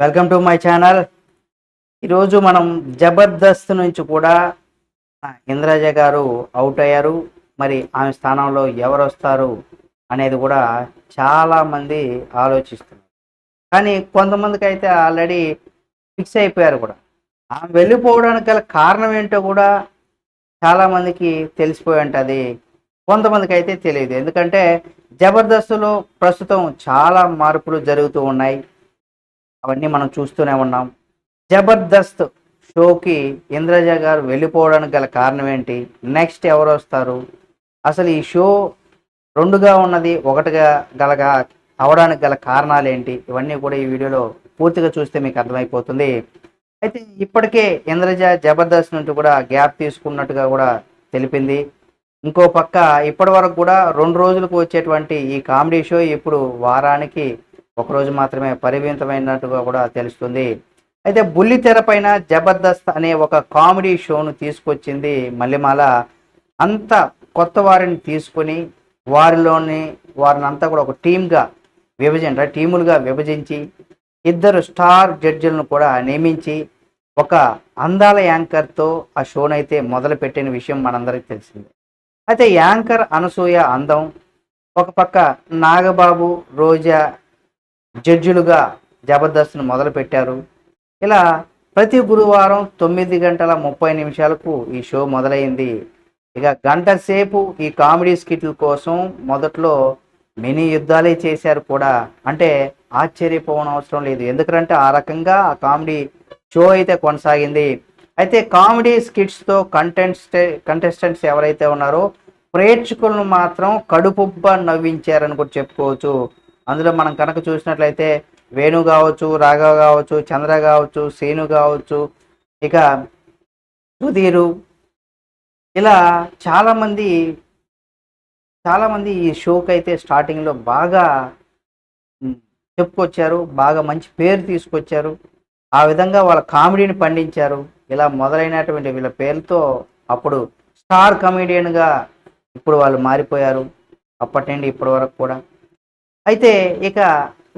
Welcome to my channel. ఈరోజు మనం జబర్దస్త్ నుంచి కూడా ఇంద్రాజ ఇంద్రజ గారు అవుట్ అయ్యారు. మరి ఆమె స్థానంలో ఎవరు వస్తారు అనేది కూడా చాలామంది ఆలోచిస్తున్నారు. కానీ కొంతమందికి అయితే ఆల్రెడీ ఫిక్స్ అయిపోయారు కూడా. ఆమె వెళ్ళిపోవడానికి గల కారణం ఏంటో కూడా చాలామందికి తెలిసిపోయి ఉంటుంది. కొంతమందికి అయితే తెలియదు. ఎందుకంటే జబర్దస్త్లో ప్రస్తుతం చాలా మార్పులు జరుగుతూ ఉన్నాయి. అవన్నీ మనం చూస్తూనే ఉన్నాం. జబర్దస్త్ షోకి ఇంద్రజ గారు వెళ్ళిపోవడానికి గల కారణం ఏంటి? నెక్స్ట్ ఎవరు వస్తారు? అసలు ఈ షో రెండుగా ఉన్నది ఒకటిగా గలగా అవడానికి గల కారణాలు ఏంటి? ఇవన్నీ కూడా ఈ వీడియోలో పూర్తిగా చూస్తే మీకు అర్థమైపోతుంది. అయితే ఇప్పటికే ఇంద్రజ జబర్దస్త్ నుంచి కూడా గ్యాప్ తీసుకున్నట్టుగా కూడా తెలిపింది. ఇంకో పక్క ఇప్పటి వరకు కూడా రెండు రోజులకు వచ్చేటువంటి ఈ కామెడీ షో ఇప్పుడు వారానికి ఒకరోజు మాత్రమే పరిమితమైనట్టుగా కూడా తెలుస్తుంది. అయితే బుల్లి తెర పైన జబర్దస్త్ అనే ఒక కామెడీ షోను తీసుకొచ్చింది మల్లెమాల. అంత కొత్త వారిని తీసుకొని వారిలోని వారిని అంతా కూడా ఒక టీమ్గా విభజన టీములుగా విభజించి ఇద్దరు స్టార్ జడ్జిలను కూడా నియమించి ఒక అందాల యాంకర్తో ఆ షోనైతే మొదలుపెట్టిన విషయం మనందరికీ తెలిసింది. అయితే యాంకర్ అనసూయ అందం ఒక పక్క నాగబాబు రోజా జడ్జిలుగా జబర్దస్త్ను మొదలుపెట్టారు. ఇలా ప్రతి గురువారం తొమ్మిది గంటల ముప్పై నిమిషాలకు ఈ షో మొదలైంది. ఇక గంట సేపు ఈ కామెడీ స్కిట్ల కోసం మొదట్లో మినీ యుద్ధాలే చేశారు కూడా. అంటే ఆశ్చర్యపోవడం అవసరం లేదు. ఎందుకంటే ఆ రకంగా ఆ కామెడీ షో అయితే కొనసాగింది. అయితే కామెడీ స్కిట్స్తో కంటెంట్స్ కంటెస్టెంట్స్ ఎవరైతే ఉన్నారో ప్రేక్షకులను మాత్రం కడుపుబ్బ నవ్వించారని కూడా చెప్పుకోవచ్చు. అందులో మనం కనుక చూసినట్లయితే వేణు కావచ్చు రాఘవ కావచ్చు చంద్ర కావచ్చు శ్రీను కావచ్చు ఇక సుధీరు ఇలా చాలామంది చాలామంది ఈ షోకి అయితే స్టార్టింగ్లో బాగా చెప్పుకొచ్చారు బాగా మంచి పేరు తీసుకొచ్చారు. ఆ విధంగా వాళ్ళ కామెడీని పండించారు. ఇలా మొదలైనటువంటి వీళ్ళ పేరుతో అప్పుడు స్టార్ కమెడియన్గా ఇప్పుడు వాళ్ళు మారిపోయారు. అప్పటి నుండి ఇప్పటి వరకు కూడా. అయితే ఇక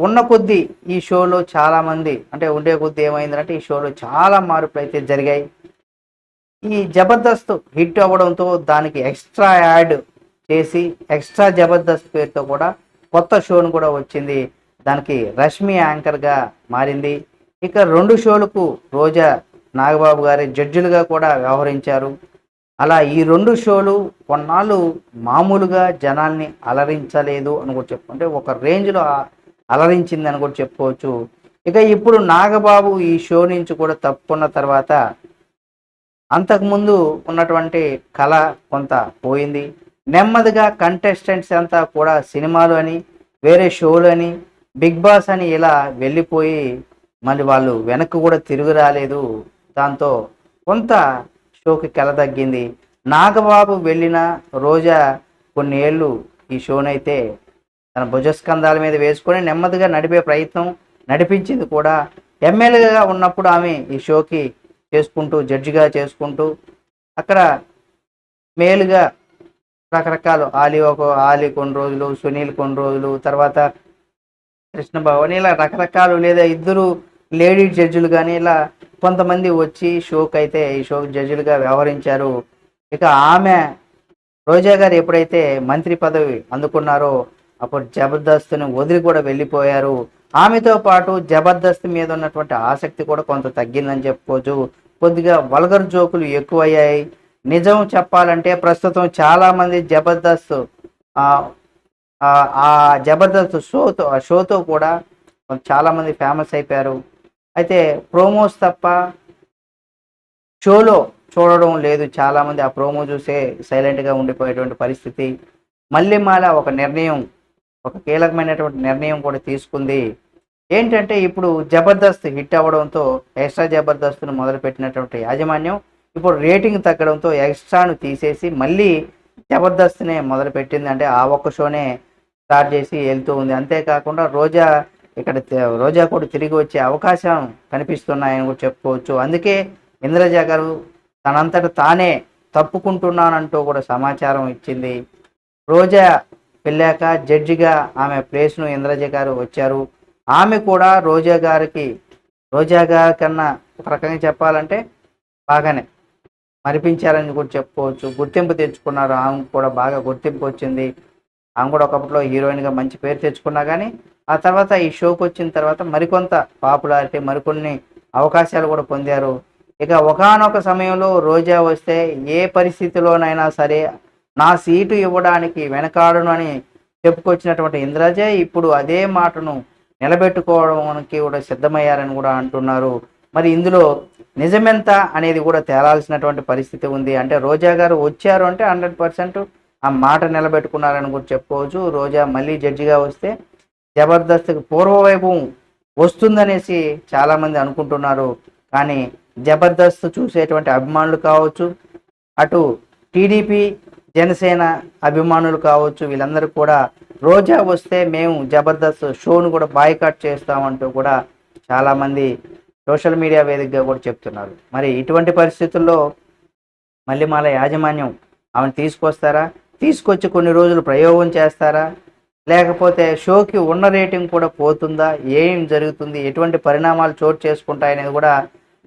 ఉన్న కొద్దీ ఈ షోలో చాలామంది అంటే ఉండే కొద్దీ ఏమైందంటే ఈ షోలో చాలా మార్పులు అయితే జరిగాయి. ఈ జబర్దస్త్ హిట్ అవ్వడంతో దానికి ఎక్స్ట్రా యాడ్ చేసి ఎక్స్ట్రా జబర్దస్త్ పేరుతో కూడా కొత్త షోను కూడా వచ్చింది. దానికి రష్మి యాంకర్గా మారింది. ఇక రెండు షోలకు రోజా నాగబాబు గారి జడ్జిలుగా కూడా వ్యవహరించారు. అలా ఈ రెండు షోలు కొన్నాళ్ళు మామూలుగా జనాల్ని అలరించలేదు అని కూడా చెప్పుకుంటే ఒక రేంజ్లో అలరించింది అని కూడా చెప్పుకోవచ్చు. ఇక ఇప్పుడు నాగబాబు ఈ షో నుంచి కూడా తప్పుకున్న తర్వాత అంతకుముందు ఉన్నటువంటి కళ కొంత పోయింది. నెమ్మదిగా కంటెస్టెంట్స్ అంతా కూడా సినిమాలు అని వేరే షోలు అని బిగ్ బాస్ అని ఇలా వెళ్ళిపోయి మళ్ళీ వాళ్ళు వెనక్కి కూడా తిరిగి రాలేదు. దాంతో కొంత షోకి కెల తగ్గింది. నాగబాబు వెళ్ళిన రోజా కొన్ని ఏళ్ళు ఈ షోనైతే తన భుజస్కంధాల మీద వేసుకొని నెమ్మదిగా నడిపే ప్రయత్నం నడిపించింది కూడా. ఎమ్మెల్యేగా ఉన్నప్పుడు ఆమె ఈ షోకి చేసుకుంటూ జడ్జిగా చేసుకుంటూ అక్కడ మేలుగా రకరకాలు ఆలి ఒక ఆలి కొన్ని రోజులు సునీల్ కొన్ని రోజులు తర్వాత కృష్ణ భవన్ ఇలా రకరకాలు లేదా ఇద్దరు లేడీ జడ్జిలు కానీ ఇలా కొంతమంది వచ్చి షోకి అయితే ఈ షోకి జడ్జిలుగా వ్యవహరించారు. ఇక ఆమె రోజా గారు ఎప్పుడైతే మంత్రి పదవి అందుకున్నారో అప్పుడు జబర్దస్త్ని వదిలి కూడా వెళ్ళిపోయారు. ఆమెతో పాటు జబర్దస్త్ మీద ఉన్నటువంటి ఆసక్తి కూడా కొంత తగ్గిందని చెప్పుకోవచ్చు. కొద్దిగా వల్గర్ జోకులు ఎక్కువయ్యాయి. నిజం చెప్పాలంటే ప్రస్తుతం చాలామంది జబర్దస్త్ ఆ, జబర్దస్త్ షోతో ఆ షోతో కూడా చాలామంది ఫేమస్ అయిపోయారు. అయితే ప్రోమోస్ తప్ప షోలో చూడడం లేదు. చాలామంది ఆ ప్రోమో చూసే సైలెంట్గా ఉండిపోయేటువంటి పరిస్థితి. మళ్ళీ మాల ఒక నిర్ణయం ఒక కీలకమైనటువంటి నిర్ణయం కూడా తీసుకుంది. ఏంటంటే ఇప్పుడు జబర్దస్త్ హిట్ అవ్వడంతో ఎక్స్ట్రా జబర్దస్త్ను మొదలుపెట్టినటువంటి యాజమాన్యం ఇప్పుడు రేటింగ్ తగ్గడంతో ఎక్స్ట్రాను తీసేసి మళ్ళీ జబర్దస్త్నే మొదలుపెట్టింది అంటే ఆ ఒక్క షోనే స్టార్ట్ చేసి వెళ్తూ ఉంది. అంతేకాకుండా రోజా ఇక్కడ రోజా కూడా తిరిగి వచ్చే అవకాశం కనిపిస్తున్నాయని కూడా చెప్పుకోవచ్చు. అందుకే ఇంద్రజ గారు తనంతట తానే తప్పుకుంటున్నానంటూ కూడా సమాచారం ఇచ్చింది. రోజా వెళ్ళాక జడ్జిగా ఆమె ప్లేస్ను ఇంద్రజ గారు వచ్చారు. ఆమె కూడా రోజా గారికి రోజా గారి కన్నా ఒక రకంగా చెప్పాలంటే బాగానే మరిపించారని కూడా చెప్పుకోవచ్చు. గుర్తింపు తెచ్చుకున్నారు. ఆమె కూడా బాగా గుర్తింపు వచ్చింది. ఆమె కూడా ఒకప్పట్లో హీరోయిన్గా మంచి పేరు తెచ్చుకున్నా కానీ ఆ తర్వాత ఈ షోకి వచ్చిన తర్వాత మరికొంత పాపులారిటీ మరికొన్ని అవకాశాలు కూడా పొందారు. ఇక ఒకానొక సమయంలో రోజా వస్తే ఏ పరిస్థితిలోనైనా సరే నా సీటు ఇవ్వడానికి వెనకాడను అని చెప్పుకొచ్చినటువంటి ఇంద్రజ ఇప్పుడు అదే మాటను నిలబెట్టుకోవడానికి కూడా సిద్ధమయ్యారని కూడా అంటున్నారు. మరి ఇందులో నిజమెంత అనేది కూడా తేలాల్సినటువంటి పరిస్థితి ఉంది. అంటే రోజా గారు వచ్చారు అంటే హండ్రెడ్ పర్సెంట్ ఆ మాట నిలబెట్టుకున్నారని కూడా చెప్పుకోవచ్చు. రోజా మళ్ళీ జడ్జిగా వస్తే జబర్దస్త్కి పూర్వవైభవం వస్తుందనేసి చాలామంది అనుకుంటున్నారు. కానీ జబర్దస్త్ చూసేటువంటి అభిమానులు కావచ్చు అటు టీడీపీ జనసేన అభిమానులు కావచ్చు వీళ్ళందరూ కూడా రోజా వస్తే మేము జబర్దస్త్ షోను కూడా బాయ్కాట్ చేస్తామంటూ కూడా చాలామంది సోషల్ మీడియా వేదికగా కూడా చెప్తున్నారు. మరి ఇటువంటి పరిస్థితుల్లో మళ్ళీ మాల యాజమాన్యం ఆమెను తీసుకొస్తారా? తీసుకొచ్చి కొన్ని రోజులు ప్రయోగం చేస్తారా? లేకపోతే షోకి ఉన్న రేటింగ్ కూడా పోతుందా? ఏం జరుగుతుంది? ఎటువంటి పరిణామాలు చోటు చేసుకుంటాయనేది కూడా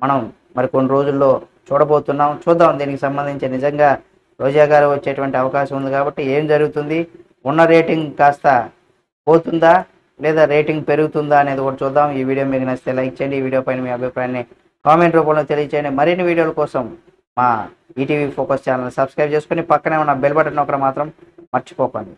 మనం మరి కొన్ని రోజుల్లో చూడబోతున్నాం. చూద్దాం. దీనికి సంబంధించి నిజంగా రోజా గారు వచ్చేటువంటి అవకాశం ఉంది కాబట్టి ఏం జరుగుతుంది? ఉన్న రేటింగ్ కాస్త పోతుందా? లేదా రేటింగ్ పెరుగుతుందా అనేది కూడా చూద్దాం. ఈ వీడియో మీకు నచ్చితే లైక్ చేయండి. ఈ వీడియో పైన మీ అభిప్రాయాన్ని కామెంట్ రూపంలో తెలియచేయండి. మరిన్ని వీడియోల కోసం మా ఈటీవీ ఫోకస్ ఛానల్ సబ్స్క్రైబ్ చేసుకుని పక్కనే ఉన్న బెల్ బటన్ ఒకటి మాత్రం మర్చిపోకండి.